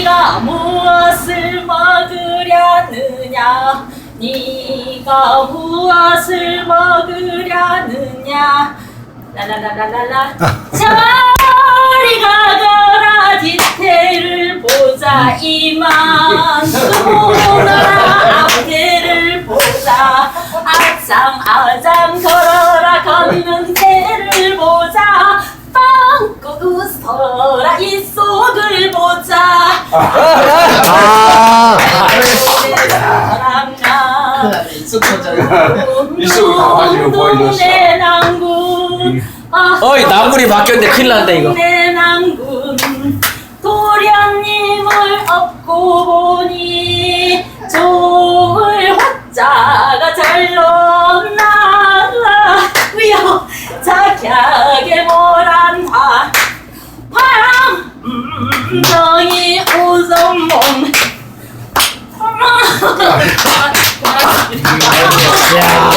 네가 무엇을 먹으려느냐? 네가 무엇을 먹으려느냐? 라라라라라라. 저리 가거라 뒤태를 보자 이만큼오너라 앞태를 보자. 아장 아장 걸어라 걷는 태를 보자. 빵꾸 웃어라 이 속을 보자 아, 보여줬어. 어이, 나물이 바뀌었는데 큰일 났다, 이거. 내 낭군 도련님을 업고 보니 좋을 화자가 잘로 나라 위여 작약에 모란 화 바람 음, 정이 Yeah. yeah.